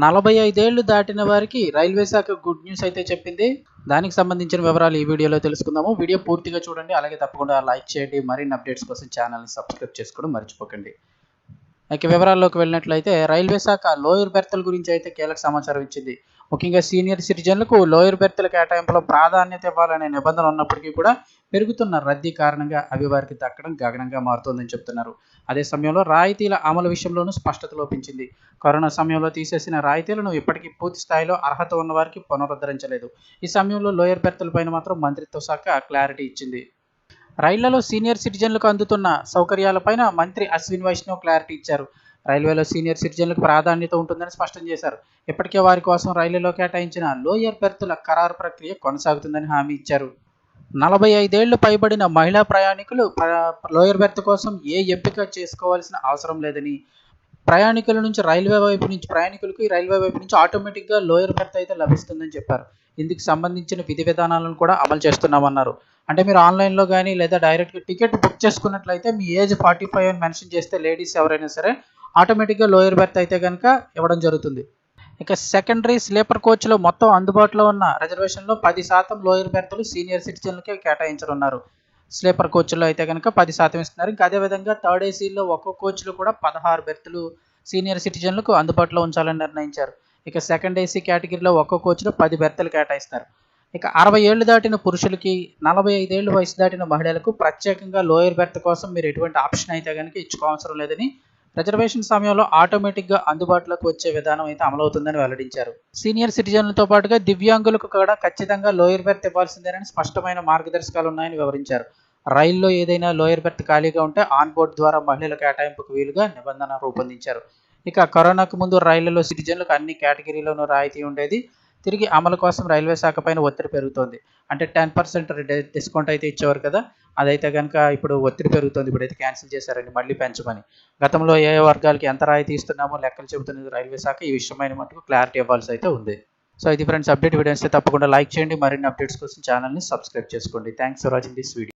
నలభై ఐదేళ్ళు దాటిన వారికి రైల్వే శాఖ గుడ్ న్యూస్ అయితే చెప్పింది. దానికి సంబంధించిన వివరాలు ఈ వీడియోలో తెలుసుకుందాము. వీడియో పూర్తిగా చూడండి. అలాగే తప్పకుండా లైక్ చేయండి. మరిన్ని అప్డేట్స్ కోసం ఛానల్ని సబ్స్క్రైబ్ చేసుకోవడం మర్చిపోకండి. ఇక వివరాల్లోకి వెళ్ళినట్లయితే రైల్వే శాఖ లోయర్ బెర్తల గురించి అయితే కీలక సమాచారం ఇచ్చింది. ముఖ్యంగా సీనియర్ సిటిజన్లకు లోయర్ బెర్తల కేటాయింపులో ప్రాధాన్యత ఇవ్వాలనే నిబంధన ఉన్నప్పటికీ కూడా పెరుగుతున్న రద్దీ కారణంగా అవి వారికి దక్కడం గగనంగా మారుతోందని చెప్తున్నారు. అదే సమయంలో రాయితీల అమలు విషయంలోనూ స్పష్టత లోపించింది. కరోనా సమయంలో తీసేసిన రాయితీలను ఇప్పటికీ పూర్తి స్థాయిలో అర్హత ఉన్న వారికి పునరుద్ధరించలేదు. ఈ సమయంలో లోయర్ బెర్తలపైన మాత్రం మంత్రిత్వ శాఖ క్లారిటీ ఇచ్చింది. రైళ్ళలో సీనియర్ సిటిజన్లకు అందుతున్న సౌకర్యాలపైన మంత్రి అశ్విన్ వైష్ణవ్ క్లారిటీ ఇచ్చారు. రైల్వేలో సీనియర్ సిటిజన్లకు ప్రాధాన్యత ఉంటుందని స్పష్టం చేశారు. ఇప్పటికే వారి కోసం రైలులో కేటాయించిన లోయర్ బెర్తుల ఖరారు ప్రక్రియ కొనసాగుతుందని హామీ ఇచ్చారు. నలభై ఐదేళ్ళు పైబడిన మహిళా ప్రయాణికులు లోయర్ బెర్త్ కోసం ఏ ఎంపిక చేసుకోవాల్సిన అవసరం లేదని ప్రయాణికుల నుంచి రైల్వే వైపు నుంచి ప్రయాణికులకు రైల్వే వైపు నుంచి ఆటోమేటిక్గా లోయర్ బెర్త్ అయితే లభిస్తుందని చెప్పారు. ఇందుకు సంబంధించిన విధి విధానాలను కూడా అమలు చేస్తున్నామన్నారు. అంటే మీరు ఆన్లైన్లో కానీ లేదా డైరెక్ట్గా టికెట్ బుక్ చేసుకున్నట్లయితే మీ ఏజ్ ఫార్టీ ఫైవ్ అని మెన్షన్ చేస్తే లేడీస్ ఎవరైనా సరే ఆటోమేటిక్గా లోయర్ బెర్త్ అయితే కనుక ఇవ్వడం జరుగుతుంది. ఇక సెకండరీ స్లీపర్ కోచ్లో మొత్తం అందుబాటులో ఉన్న రిజర్వేషన్లో పది శాతం లోయర్ బెర్త్లు సీనియర్ సిటిజన్లకే కేటాయించనున్నారు. స్లీపర్ కోచ్లో అయితే కనుక పది శాతం ఇస్తున్నారు. ఇంకా అదేవిధంగా థర్డ్ ఏసీలో ఒక్కో కోచ్లో కూడా పదహారు బెర్తులు సీనియర్ సిటిజన్లకు అందుబాటులో ఉంచాలని నిర్ణయించారు. ఇక సెకండ్ ఏసీ కేటగిరీలో ఒక్కో కోచ్లో పది బెర్తలు కేటాయిస్తారు. ఇక అరవై ఏళ్ళు దాటిన పురుషులకి నలభై ఐదేళ్ళు వయసు దాటిన మహిళలకు ప్రత్యేకంగా లోయర్ బెర్త్ కోసం మీరు ఎటువంటి ఆప్షన్ అయితే కనుక ఇచ్చుకోవసరం లేదని రిజర్వేషన్ సమయంలో ఆటోమేటిక్గా అందుబాటులోకి వచ్చే విధానం అయితే అమలవుతుందని వెల్లడించారు. సీనియర్ సిటిజన్లతో పాటుగా దివ్యాంగులకు కూడా ఖచ్చితంగా లోయర్ బెర్త్ ఇవ్వాల్సిందేనని స్పష్టమైన మార్గదర్శకాలు ఉన్నాయని వివరించారు. రైల్లో ఏదైనా లోయర్ బెర్త్ ఖాళీగా ఉంటే ఆన్ బోర్డ్ ద్వారా మహిళల కేటాయింపుకు వీలుగా నిబంధన రూపొందించారు. ఇక కరోనాకు ముందు రైళ్ళలో సిటిజన్లకు అన్ని కేటగిరీలోనూ రాయితీ ఉండేది. తిరిగి అమలు కోసం రైల్వే శాఖ పైన ఒత్తిడి పెరుగుతోంది. అంటే టెన్ పర్సెంట్ డిస్కౌంట్ అయితే ఇచ్చేవారు కదా అదైతే కనుక ఇప్పుడు ఒత్తిడి పెరుగుతుంది. ఇప్పుడైతే క్యాన్సిల్ చేశారండి మళ్ళీ పెంచమని. గతంలో ఏ వర్గాలకి ఎంత రాయితీ ఇస్తున్నామో లెక్కలు చెబుతున్నది రైల్వే శాఖ ఈ విషయమైన మటుకు క్లారిటీ ఇవ్వాల్సి అయితే ఉంది. సో ఇది ఫ్రెండ్స్ అప్డేట్ వీడియోస్ తప్పకుండా లైక్ చేయండి. మరిన్ని అప్డేట్స్ కోసం ఛానల్ని సబ్స్క్రైబ్ చేసుకోండి. Thanks for watching this video.